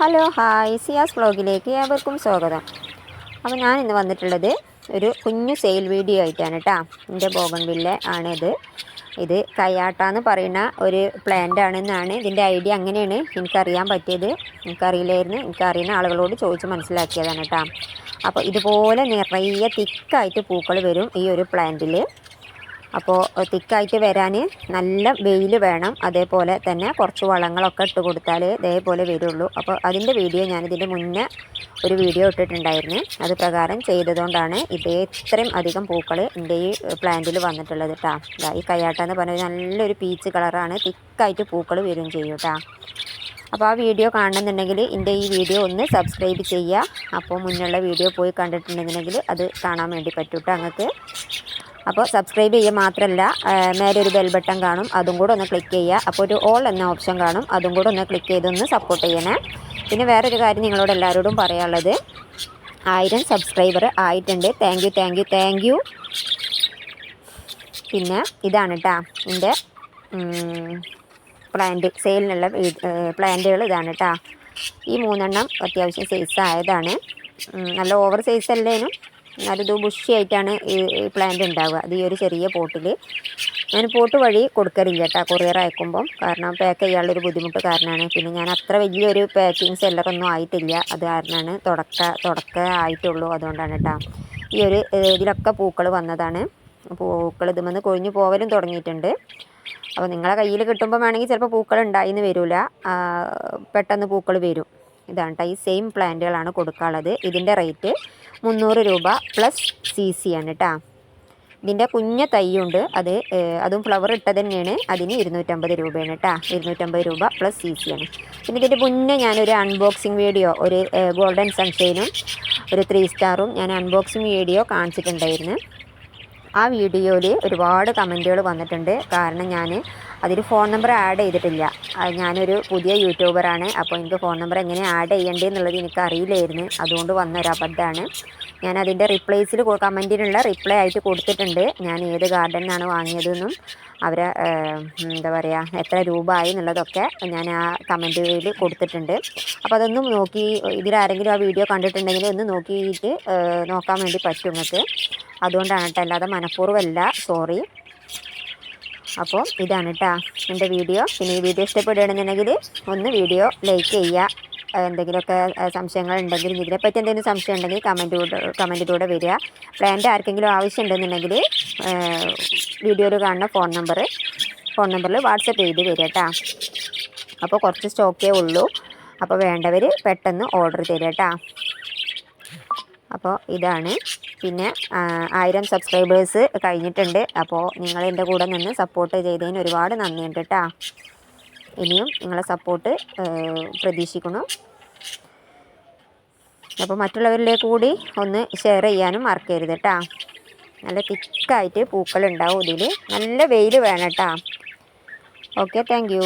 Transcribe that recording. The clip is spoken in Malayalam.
Hello hi. സിയാസ് വ്ളോഗിലേക്ക് ഏവർക്കും സ്വാഗതം. അപ്പോൾ ഞാൻ ഇന്ന് വന്നിട്ടുള്ളത് ഒരു കുഞ്ഞു സെയിൽ വീഡിയോ ആയിട്ടാണ് കേട്ടോ എന്റെ ബോഗൺവില്ല ആണിത്. ഇത് കയ്യാട്ടാന്ന് പറയുന്ന ഒരു പ്ലാന്റ് ആണെന്നാണ് ഇതിന്റെ ഐഡിയ. അങ്ങനെയാണ് എനിക്കറിയാൻ പറ്റിയത്. എനിക്കറിയില്ലായിരുന്നു. എനിക്കറിയുന്ന ആളുകളോട് ചോദിച്ച് മനസ്സിലാക്കിയതാണ് കേട്ടോ അപ്പോൾ ഇതുപോലെ നിറയെ തിക്കായിട്ട് പൂക്കൾ വരും ഈ ഒരു പ്ലാന്റിൽ അപ്പോൾ തിക്കായിട്ട് വരാൻ നല്ല വെയിൽ വേണം. അതേപോലെ തന്നെ കുറച്ച് വളങ്ങളൊക്കെ ഇട്ട് കൊടുത്താലേ ഇതേപോലെ വരുള്ളൂ. അപ്പോൾ അതിന്റെ വീഡിയോ ഞാനിതിന്റെ മുന്നേ ഒരു വീഡിയോ ഇട്ടിട്ടുണ്ടായിരുന്നു. അത് പ്രകാരം ചെയ്തതുകൊണ്ടാണ് ഇതേ ഇത്രയും അധികം പൂക്കൾ എന്റെ ഈ പ്ലാന്റിൽ വന്നിട്ടുള്ളത് കേട്ടോ ഈ കയ്യാട്ട എന്ന് പറഞ്ഞാൽ നല്ലൊരു പീച്ച് കളറാണ് തിക്കായിട്ട് പൂക്കൾ വരും ചെയ്യും കേട്ടോ അപ്പോൾ ആ വീഡിയോ കാണണമെന്നുണ്ടെങ്കിൽ എന്റെ ഈ വീഡിയോ ഒന്ന് സബ്സ്ക്രൈബ് ചെയ്യുക. അപ്പോൾ മുന്നുള്ള വീഡിയോ പോയി കണ്ടിട്ടുണ്ടെന്നുണ്ടെങ്കിൽ അത് കാണാൻ വേണ്ടി പറ്റും കേട്ടോ നിങ്ങൾക്ക് അപ്പോൾ സബ്സ്ക്രൈബ് ചെയ്യുക മാത്രമല്ല നേരെ ഒരു ബെൽ ബട്ടൺ കാണും അതും കൂടെ ഒന്ന് ക്ലിക്ക് ചെയ്യുക. അപ്പോൾ ഒരു ഓൾ എന്ന ഓപ്ഷൻ കാണും അതും കൂടെ ഒന്ന് ക്ലിക്ക് ചെയ്തൊന്ന് സപ്പോർട്ട് ചെയ്യണേ. പിന്നെ വേറൊരു കാര്യം നിങ്ങളോട് എല്ലാവരോടും പറയാനുള്ളത്. ആയിരം സബ്സ്ക്രൈബർ ആയിട്ടുണ്ട്. Thank you thank you thank you പിന്നെ ഇതാണ് കേട്ടോ എന്റെ പ്ലാന്റ് സെയിലിനുള്ള പ്ലാന്റുകൾ ഇതാണ് കേട്ടോ ഈ മൂന്നെണ്ണം അത്യാവശ്യം സൈസ് ആയതാണ്. നല്ല ഓവർ സൈസ് അല്ലേനും. നല്ലത് ബുഷിയായിട്ടാണ് ഈ പ്ലാന്റ് ഉണ്ടാവുക അത് ഈ ഒരു ചെറിയ പോട്ടിൽ. ഞാൻ പോട്ട് വഴി കൊടുക്കലില്ല കേട്ടോ കൊറിയർ അയക്കുമ്പം. കാരണം പാക്ക് ചെയ്യാനുള്ളൊരു ബുദ്ധിമുട്ട് കാരണമാണ്. പിന്നെ ഞാൻ അത്ര വലിയൊരു പാക്കിങ് സെല്ലറൊന്നും ആയിട്ടില്ല. അത് കാരണമാണ് തുടക്ക തുടക്ക ആയിട്ടുള്ളൂ അതുകൊണ്ടാണ് കേട്ടോ. ഈ ഒരു ഇതിലൊക്കെ പൂക്കൾ വന്നതാണ്. പൂക്കൾ ഇതുമെന്ന് കൊഴിഞ്ഞു പോവലും തുടങ്ങിയിട്ടുണ്ട്. അപ്പോൾ നിങ്ങളെ കയ്യിൽ കിട്ടുമ്പോൾ വേണമെങ്കിൽ ചിലപ്പോൾ പൂക്കൾ ഉണ്ടായിന്ന് വരില്ല പെട്ടെന്ന് പൂക്കൾ വരും. ഇതാണ് ഈ സെയിം പ്ലാന്റുകളാണ് കൊടുക്കാനുള്ളത്. ഇതിന്റെ റേറ്റ് മുന്നൂറ് രൂപ പ്ലസ് സി സി ആണ് കേട്ടോ ഇതിന്റെ കുഞ്ഞ തൈയുണ്ട്. അത് അതും ഫ്ലവർ ഇട്ടത് തന്നെയാണ്. അതിന് ഇരുന്നൂറ്റമ്പത് രൂപയാണ് കേട്ടോ ഇരുന്നൂറ്റമ്പത് രൂപ പ്ലസ് സി സി ആണ്. പിന്നെ ഇതിന്റെ മുന്നേ ഞാനൊരു അൺബോക്സിങ് വീഡിയോ ഒരു ഗോൾഡൻ സൺഷൈനും ഒരു ത്രീ സ്റ്റാറും ഞാൻ അൺബോക്സിങ് വീഡിയോ കാണിച്ചിട്ടുണ്ടായിരുന്നു. ആ വീഡിയോയിൽ ഒരുപാട് കമന്റുകൾ വന്നിട്ടുണ്ട്. കാരണം ഞാൻ അതിൽ ഫോൺ നമ്പർ ആഡ് ചെയ്തിട്ടില്ല. ഞാനൊരു പുതിയ യൂട്യൂബറാണ് അപ്പോൾ എനിക്ക് ഫോൺ നമ്പർ എങ്ങനെ ആഡ് ചെയ്യേണ്ടതെന്നുള്ളത് എനിക്ക് അറിയില്ലായിരുന്നു. അതുകൊണ്ട് വന്ന ഒരു അബദ്ധമാണ്. ഞാൻ അതിന്റെ റിപ്ലൈസിൽ കമന്റിനുള്ള റിപ്ലൈ ആയിട്ട് കൊടുത്തിട്ടുണ്ട്. ഞാൻ ഏത് ഗാർഡനാണ് വാങ്ങിയതെന്നും അവരെ എന്താ പറയുക എത്ര രൂപ ആയി എന്നുള്ളതൊക്കെ ഞാൻ ആ കമന്റുകളിൽ കൊടുത്തിട്ടുണ്ട്. അപ്പോൾ അതൊന്നും നോക്കി ഇതിലാരെങ്കിലും ആ വീഡിയോ കണ്ടിട്ടുണ്ടെങ്കിൽ ഒന്ന് നോക്കിയിട്ട് നോക്കാൻ വേണ്ടി പറ്റും നിങ്ങൾക്ക്. അതുകൊണ്ടാണ് കേട്ടോ അല്ലാതെ മനഃപൂർവമല്ല. സോറി അപ്പോൾ ഇതാണ് കേട്ടോ എന്റെ വീഡിയോ. പിന്നെ ഈ വീഡിയോ ഇഷ്ടപ്പെടുകയാണെന്നുണ്ടെങ്കിൽ ഒന്ന് വീഡിയോ ലൈക്ക് ചെയ്യുക. എന്തെങ്കിലുമൊക്കെ സംശയങ്ങൾ ഉണ്ടെങ്കിൽ ഇതിനെപ്പറ്റി എന്തെങ്കിലും സംശയം ഉണ്ടെങ്കിൽ കമന്റിലൂടെ കമന്റിലൂടെ വരിക. പ്ലാന്റെ ആർക്കെങ്കിലും ആവശ്യം ഉണ്ടെന്നുണ്ടെങ്കിൽ വീഡിയോയിൽ കാണുന്ന ഫോൺ നമ്പർ ഫോൺ നമ്പറിൽ വാട്സപ്പ് ചെയ്ത് വരിക കേട്ടോ അപ്പോൾ കുറച്ച് സ്റ്റോക്കേ ഉള്ളൂ. അപ്പോൾ വേണ്ടവർ പെട്ടെന്ന് ഓർഡർ തരിക കേട്ടോ അപ്പോൾ ഇതാണ്. പിന്നെ ആയിരം സബ്സ്ക്രൈബേഴ്സ് കഴിഞ്ഞിട്ടുണ്ട്. അപ്പോൾ നിങ്ങൾ എന്റെ കൂടെ നിന്ന് സപ്പോർട്ട് ചെയ്തതിന് ഒരുപാട് നന്ദിയുണ്ട് കേട്ടോ. ഇനിയും നിങ്ങളെ സപ്പോർട്ട് പ്രതീക്ഷിക്കുന്നു. അപ്പോൾ മറ്റുള്ളവരിലേക്ക് കൂടി ഒന്ന് ഷെയർ ചെയ്യാനും മറക്കരുത് കേട്ടോ. നല്ല തിക്കായിട്ട് പൂക്കളുണ്ടാവും ഇതിൽ നല്ല വെയിൽ വേണം കേട്ടോ. Okay thank